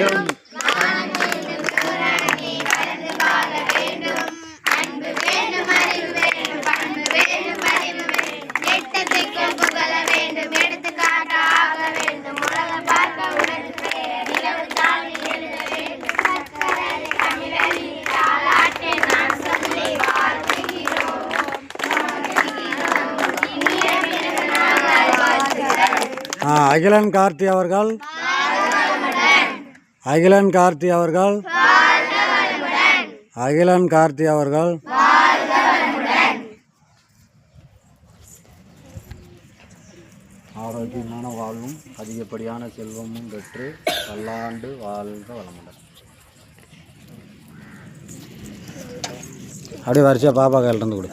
வேண்டும். அகிலன் கார்த்தி அவர்கள். அகிலன் கார்த்தி அவர்கள். அகிலன் கார்த்தி அவர்கள். ஆரோக்கியமான வாழ்வும் அதிகப்படியான செல்வமும் பெற்று பல்லாண்டு வாழ்க வளமுடன். அப்படியே வரிசையாக பாப்பா கையில் இருந்து கொடு.